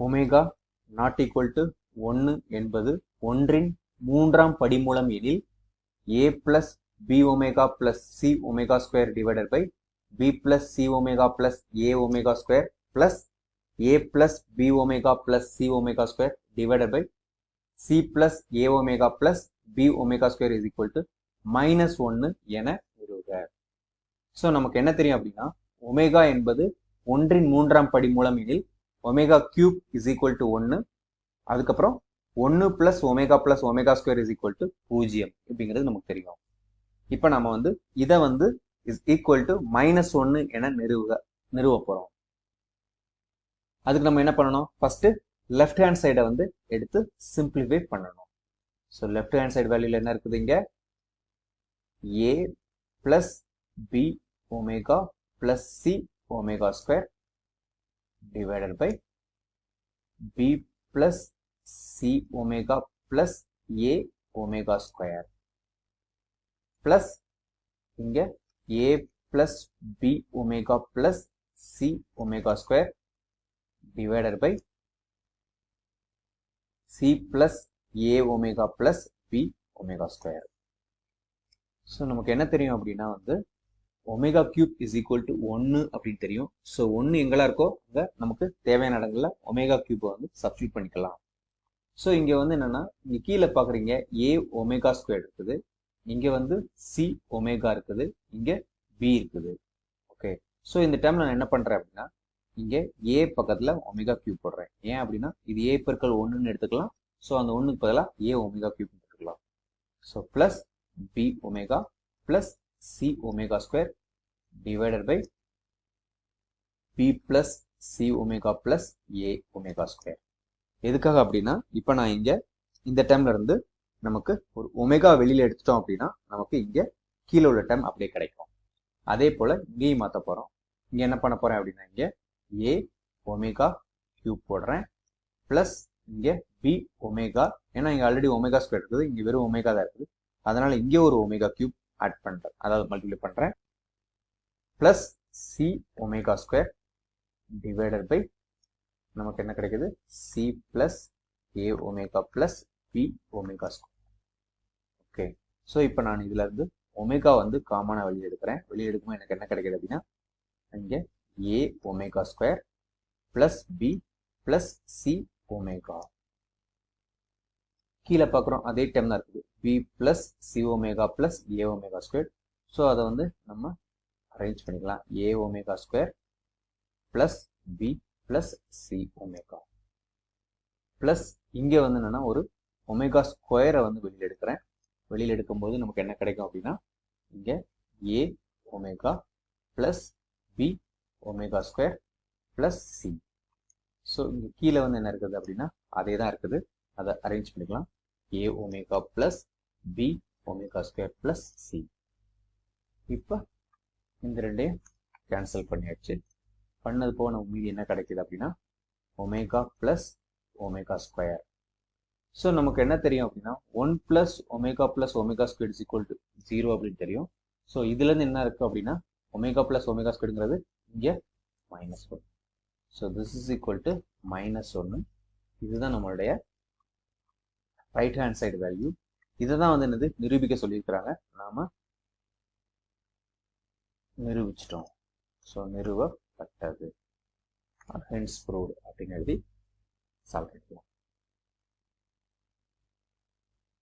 Omega not equal to ஒன்று என்பது ஒன்றின் மூன்றாம் படிமூலம் எனில் A plus B omega plus C omega square divided by B plus C omega plus A omega square plus A plus B omega plus C omega square divided by C plus A omega plus B omega square is equal to minus ஒன்று என நிறுவுக so நமக்கு என்ன தெரியும் அப்படின்னா omega என்பது ஒன்றின் மூன்றாம் படி மூலம் எனில் omega cube is equal to ஒன்று அதுக்கப்புறம் ஒன்று plus omega plus omega square is equal to பூஜ்ஜியம் அப்படிங்கிறது நமக்கு தெரியும். இப்போ நம்ம வந்து இதை வந்து இஸ் ஈக்குவல் டு மைனஸ் ஒன்று என நிறுவுக நிறுவ போகிறோம் அதுக்கு நம்ம என்ன பண்ணணும்? ஃபர்ஸ்ட் லெஃப்ட் ஹேண்ட் சைடை வந்து எடுத்து சிம்பிளிஃபை பண்ணணும். ஸோ லெஃப்ட் ஹேண்ட் சைடு வேல்யூல என்ன இருக்குது இங்க? A plus B omega plus C omega square divided by B plus C omega plus A omega square plus இங்க A plus B omega plus C omega square divided by c plus a omega plus b omega square. So நமக்கு என்ன தெரியும் அப்படின்னா வந்து omega cube is equal to ஒன்று அப்படின்னு தெரியும். So ஒன்று எங்கெல்லாம் இருக்கோ அங்கே நமக்கு தேவையான இடங்களில் ஒமேகா கியூப்பை வந்து சப்ஸ்டியூட் பண்ணிக்கலாம். ஸோ இங்கே வந்து என்னென்னா இங்கே கீழே பார்க்குறீங்க ஏ ஒமேகா ஸ்கொயர் இருக்குது. இங்கே வந்து சி ஒமேகா இருக்குது. இங்கே பி இருக்குது. ஓகே ஸோ இந்த டைமில் நான் என்ன பண்ணுறேன் அப்படின்னா இங்கே ஏ பக்கத்தில் ஒமேகா கியூப் போடுறேன். ஏன் அப்படின்னா இது ஏ பெருக்கள் ஒன்றுன்னு எடுத்துக்கலாம். ஸோ அந்த ஒன்றுக்கு பதிலாக ஏ ஒமேகா கியூப் எடுத்துக்கலாம். So plus B omega plus C omega square divided by B plus C omega plus A omega square. எதுக்காக அப்படின்னா இப்போ நான் இங்கே இந்த டைம்ல இருந்து நமக்கு ஒரு ஒமேகா வெளியில எடுத்துட்டோம் அப்படின்னா நமக்கு இங்க கீழே உள்ள டைம் அப்படியே கிடைக்கும். அதே போல இங்கேயும் மாற்ற போறோம். இங்க என்ன பண்ண போறேன் அப்படின்னா இங்க ஏ ஒமேகா கியூப் போடுறேன். ப்ளஸ் இங்க பி ஒமேகா ஏன்னா இங்க ஆல்ரெடி ஒமேகா ஸ்கொயர் இருக்குது. இங்கே வெறும் ஒமேகா தான் இருக்குது. அதனால இங்கே ஒரு ஒமேகா கியூப் ஆட் பண்ணுறேன் அதாவது மல்டிப்ளை பண்ணுறேன் plus C omega square divided by நமக்கு என்ன கிடைக்குது? C plus A omega plus B omega square okay so இப்போ நான் இதில் இருந்து ஒமேகா வந்து காமனாக வெளியே எடுக்கிறேன் வெளியே எடுக்கும்போது எனக்கு என்ன கிடைக்குது அப்படின்னா இங்கே A omega square plus B plus C omega கீழே பார்க்குறோம் அதே டைம் தான் இருக்குது. B plus C omega plus A omega square so அதை வந்து நம்ம அரேஞ்ச் பண்ணிக்கலாம். A omega square plus B plus C omega plus இங்கே வந்து என்னன்னா ஒரு ஒமேகா ஸ்கொயரை வந்து வெளியில் எடுக்கிறேன். வெளியில் எடுக்கும்போது நமக்கு என்ன கிடைக்கும் அப்படின்னா இங்கே A omega plus B omega square plus C so இங்கே கீழே வந்து என்ன இருக்குது அப்படின்னா அதே தான் இருக்குது. அதை அரேஞ்ச் பண்ணிக்கலாம். A omega plus B omega square plus C இப்போ இந்த ரெண்டையும் கேன்சல் பண்ணியாச்சு. பண்ணது போக நம்ம மீதி என்ன கிடைக்குது அப்படின்னா omega plus omega square so நமக்கு என்ன தெரியும் அப்படின்னா one plus omega plus omega square is equal to zero அப்படின்னு தெரியும். ஸோ இதுலேருந்து என்ன இருக்குது அப்படின்னா ஒமேகா ப்ளஸ் ஒமேகா ஸ்கொயருங்கிறது இங்கே minus one so this is equal to minus ஒன்று இதுதான் நம்மளுடைய ரைட் ஹேண்ட் சைடு வேல்யூ இதை தான் வந்து என்னது? நிரூபிக்க சொல்லியிருக்கிறாங்க. நாம நிரூபிச்சிட்டோம். ஸோ நிறுவப்பட்டது. ஹென்ஸ் ப்ரூவ்டு அப்படின்னு எழுதி சால்வ்